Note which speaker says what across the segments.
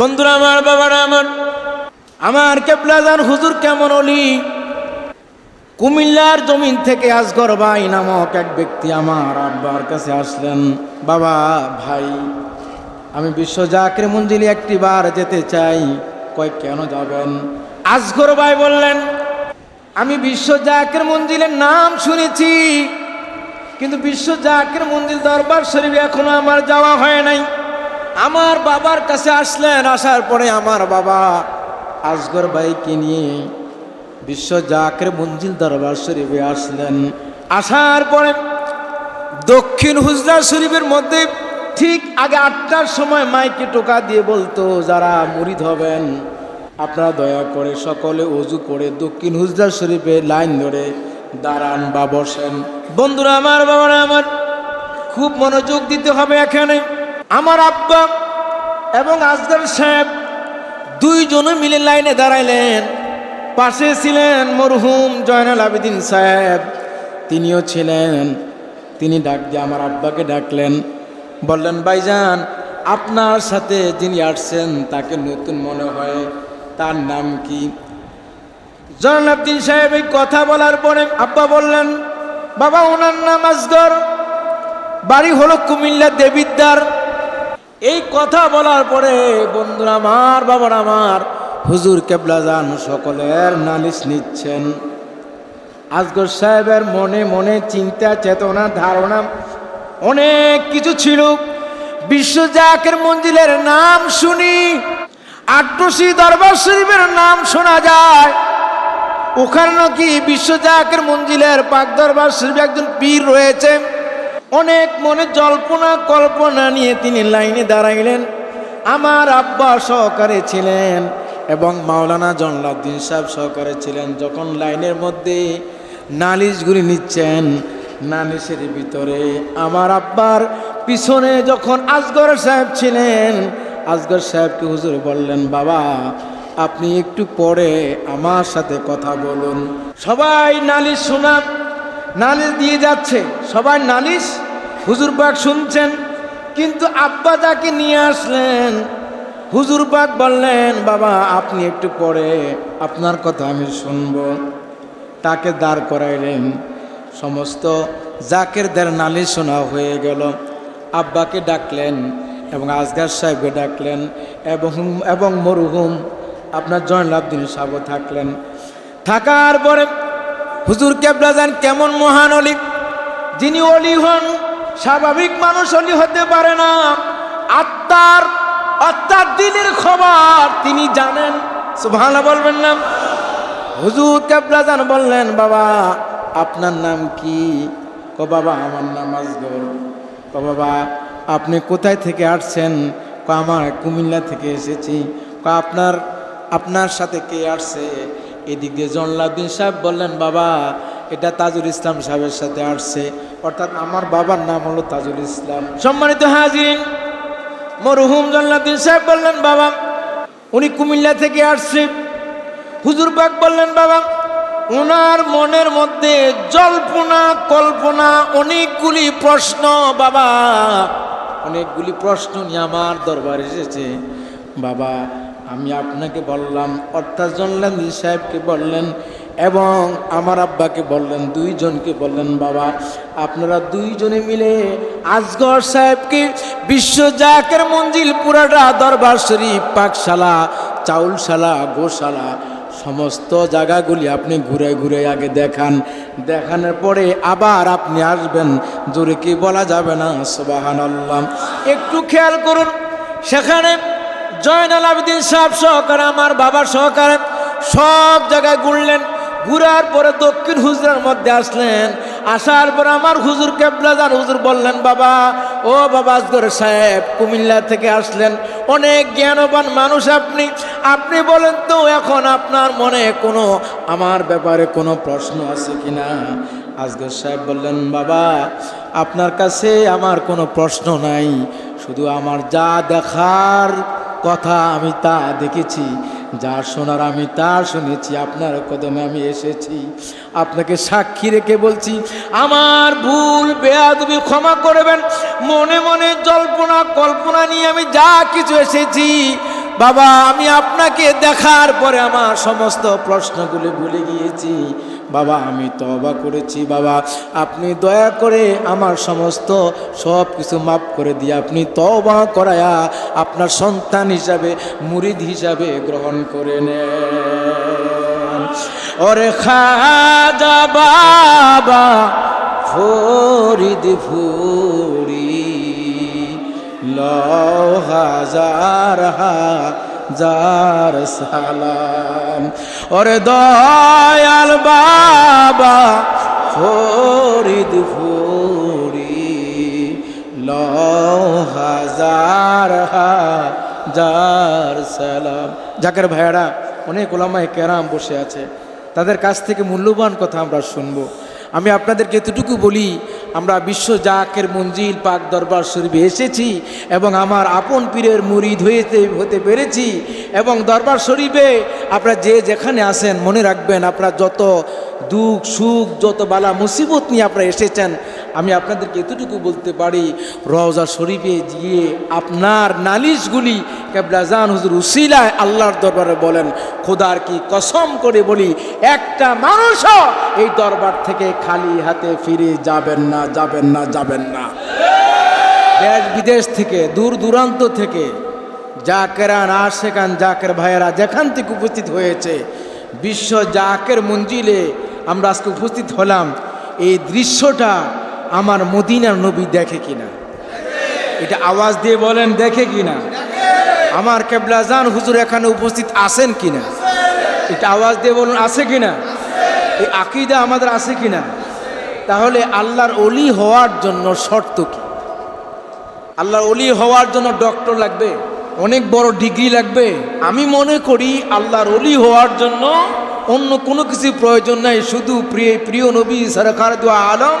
Speaker 1: বন্ধুরা আমার, বাবারা আমার আমার কেবলাদার হুজুর কেমন অলি? কুমিল্লার জমিন থেকে আসগর ভাই নামক এক ব্যক্তি আমার আব্বার কাছে আসলেন, বাবা, ভাই, আমি বিশ্ব জাকের মঞ্জিলে একটি বার যেতে চাই, কয়, কেন যাবেন? আসগর ভাই বললেন, আমি বিশ্ব জাকের মঞ্জিলের নাম শুনেছি, কিন্তু বিশ্ব জাকের মন্দির দরবার শরীফ এখনও আমার যাওয়া হয় নাই। আমার বাবার কাছে আসলেন, আসার পরে আমার বাবা আসগর ভাইকে নিয়ে বিশ্ব জাকের মঞ্জিল দরবার শরীফে আসলেন। আসার পরে দক্ষিণ হুজরা শরীফের মধ্যে ঠিক আগে আটটার সময় মাইকে টোকা দিয়ে বলতো, যারা মুরিদ হবেন, আপনারা দয়া করে সকলে অজু করে দক্ষিণ হুজরা শরীফে লাইন ধরে দাঁড়ান বা বসেন। বন্ধুরা, আমার বাবারা, আমার খুব মনোযোগ দিতে হবে এখানে। আমার আব্বা এবং আজগর সাহেব দুইজনে মিলে লাইনে দাঁড়াইলেন। পাশে ছিলেন মরহুম জয়নাল আবেদিন সাহেব। তিনিও ছিলেন। তিনি ডাক দিয়ে আমার আব্বাকে ডাকলেন। বললেন, ভাইজান, আপনার সাথে যিনি আসছেন, তাকে নতুন মনে হয়। তার নাম কি? জয়নাবদ্দিন সাহেব এই কথা বলার পরে আব্বা বললেন, বাবা, ওনার নাম আসগর বাড়ি হলো কুমিল্লা দেবিদ্দার এই কথা বলার পরে, বন্ধুরা আমার, বাবার আমার, হুজুর কেবলা যান সকলের নালিশ নিচ্ছেন। আজগর সাহেবের মনে মনে চিন্তা, চেতনা, ধারণা অনেক কিছু ছিল। বিশ্ব জাকের মঞ্জিলের নাম শুনি আট্টসি দরবার শরীফের নাম শোনা যায়। ওখানে নাকি বিশ্বজাকের মঞ্জিলের পাক দরবার শরীফ একজন পীর রয়েছে। অনেক মনে জল্পনা, কল্পনা নিয়ে তিনি লাইনে দাঁড়াইলেন। আমার আব্বা সহকারে ছিলেন এবং মাওলানা জনলাদ্দিন সাহেব সহকারে ছিলেন। যখন লাইনের মধ্যে নালিশগুলি নিচ্ছেন, নালিশের ভিতরে আমার আব্বার পিছনে যখন আজগর সাহেব ছিলেন আজগর সাহেবকে হুজুর বললেন, বাবা, আপনি একটু পরে আমার সাথে কথা বলুন। সবাই নালিশ শোনা নালিশ দিয়ে যাচ্ছে। সবাই নালিশ হুজুর পাক শুনছেন, কিন্তু আব্বা তাকে নিয়ে আসলেন, হুজুর পাক বললেন, বাবা, আপনি একটু পরে আপনার কথা আমি শুনব। তাকে দাঁড় করাইলেন। সমস্ত জাকেরদের নালি শোনা হয়ে গেল। আব্বাকে ডাকলেন এবং আজগার সাহেবকে ডাকলেন এবং এবং মরুহুম আপনার জয়নাবদিন সাহেব থাকলেন। থাকার পরে হুজুর কেবলা যান কেমন মহান অলি, যিনি অলি হন স্বাভাবিক মানুষ অলি হতে পারে না। আত্মার আত্মার দিনের খবর, তিনি জানেন। সুবহানাল্লাহ বলবেন না। হুজুর কেবলা যান বললেন, বাবা, আপনার নাম কি? ক বাবা, আমার নাম আজগর। ক বাবা, আপনি কোথায় থেকে আসছেন? ক আমার কুমিল্লা থেকে এসেছি। ক আপনার আপনার সাথে কে আসছে? এদিকে জনলাউদ্দিন সাহেব বললেন, বাবা এটা তাজুল ইসলাম সাহেবের সাথে আসছে। অর্থাৎ আমার বাবার নাম হলো তাজুল ইসলাম। সম্মানিত হাজির মরহুম জনলাউদ্দিন সাহেব বললেন বাবা উনি কুমিল্লা থেকে আসছে। হুজুর পাক বললেন বাবা ওনার মনের মধ্যে জল্পনা কল্পনা অনেকগুলি প্রশ্ন বাবা। অনেকগুলি প্রশ্ন নিয়ে আমার দরবারে এসেছে। বাবা আমি আপনাকে বললাম, অর্থাৎ জনলান্দি সাহেবকে বললেন এবং আমার আব্বাকে বললেন, দুইজনকে বললেন, বাবা, আপনারা দুইজনে মিলে আজগর সাহেবকে বিশ্ব জাকের মঞ্জিল পুরাটা দরবার শরীফ, পাকশালা, চাউলশালা, গোশালা, সমস্ত জায়গাগুলি আপনি ঘুরে ঘুরে আগে দেখান। দেখানোর পরে আবার আপনি আসবেন জোরে কি বলা যাবে না সুবাহান আল্লাহ একটু খেয়াল করুন, সেখানে জয়নাল আবেদিন সাহেব সহকারে, আমার বাবার সহকারে, সব জায়গায় ঘুরলেন। ঘুরার পরে দক্ষিণ হুজরার মধ্যে আসলেন। আসার পরে আমার হুজুর কেবলাজার হুজুর বললেন, বাবা, ও বাবা আসগর সাহেব, কুমিল্লা থেকে আসলেন। অনেক জ্ঞানবান মানুষ আপনি। আপনি বলেন তো, এখন আপনার মনে কোনো, আমার ব্যাপারে কোনো প্রশ্ন আছে কি না আসগর সাহেব বললেন, বাবা, আপনার কাছে আমার কোনো প্রশ্ন নাই। শুধু আমার যা দেখার কথা আমি তা দেখেছি, যা শোনার আমি তা শুনেছি, আপনার কদমে আমি এসেছি। আপনাকে সাক্ষী রেখে বলছি, আমার ভুল, বেয়াদবি ক্ষমা করবেন, মনে মনে জল্পনা, কল্পনা নিয়ে আমি যা কিছু এসেছি, বাবা, আমি আপনাকে দেখার পরে আমার সমস্ত প্রশ্নগুলি ভুলে গিয়েছি। বাবা, আমি তবা করেছি বাবা। আপনি দয়া করে আমার সমস্ত সব কিছু মাফ করে দিয়ে আপনি তবা করায়া আপনার সন্তান হিসাবে, মুরিদ হিসাবে গ্রহণ করে নেন। ওরে খাজা বাবা, ফরিদ ফুরি ল হাজার হাজার সালাম। ওরে দয়াল বাবা ফরিদ ফুরি ল হাজার হাজার সালাম। জাকের ভাইয়ারা, অনেক ওলামায় কেরাম বসে আছে। তাদের কাছ থেকে মূল্যবান কথা আমরা শুনব। আমি আপনাদেরকে এতটুকু বলি আমরা বিশ্ব জাকের মঞ্জিল পাক দরবার শরীফে এসেছি এবং আমার আপন পীরের মুরিদ হয়েতে, হতে পেরেছি এবং দরবার শরীফে আপনারা যে যেখানে আসেন মনে রাখবেন, আপনারা যত দুঃখ সুখ, যত বালা মুসিবত নিয়ে আপনারা এসেছেন আমি আপনাদেরকে এতটুকু বলতে পারি, রওজা শরীফে গিয়ে আপনার নালিশগুলি কেবলাজান হুজুর উসিলায় আল্লাহর দরবারে বলেন, খোদার কি কসম করে বলি, একটা মানুষও এই দরবার থেকে খালি হাতে ফিরে যাবেন না যাবেন না যাবেন না। দেশ বিদেশ থেকে, দূর দূরান্ত থেকে জাকেরান আশেকান, জাকের ভাইয়েরা যেখান থেকে উপস্থিত হয়েছে, বিশ্ব জাকের মঞ্জিলে আমরা আজকে উপস্থিত হলাম। এই দৃশ্যটা আমার মদিনার নবী দেখে কিনা? এটা আওয়াজ দিয়ে বলেন, দেখে কিনা? আমার কেবলাজান হুজুর এখানে উপস্থিত আছেন কিনা? এটা আওয়াজ দিয়ে বলুন, আছে কিনা? এই আকিদা আমাদের আছে কিনা? তাহলে আল্লাহর অলি হওয়ার জন্য শর্ত কি? আল্লাহর অলি হওয়ার জন্য ডক্টর লাগবে? অনেক বড় ডিগ্রি লাগবে? আমি মনে করি আল্লাহর অলি হওয়ার জন্য অন্য কোনো কিছু প্রয়োজন নাই। শুধু প্রিয় প্রিয় নবী সরকার আলম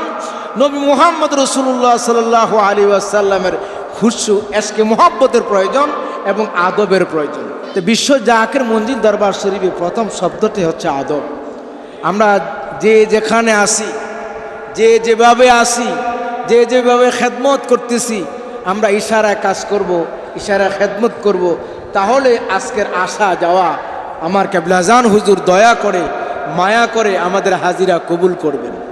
Speaker 1: নবী মোহাম্মদ রসুল্লাহ সাল্লাহ আলী আসাল্লামের খুশু এসকে মোহাব্বতের প্রয়োজন এবং আদবের প্রয়োজন। তো বিশ্ব জাকের মঞ্জিল দরবার শরীফে প্রথম শব্দটি হচ্ছে আদব। আমরা যে যেখানে আসি, যে যেভাবে আসি, যে যেভাবে খেদমত করতেছি, আমরা ইশারায় কাজ করব, ইশারায় খেদমত করব। তাহলে আজকের আসা যাওয়া আমার কেবলাজান হুজুর দয়া করে, মায়া করে আমাদের হাজিরা কবুল করবেন।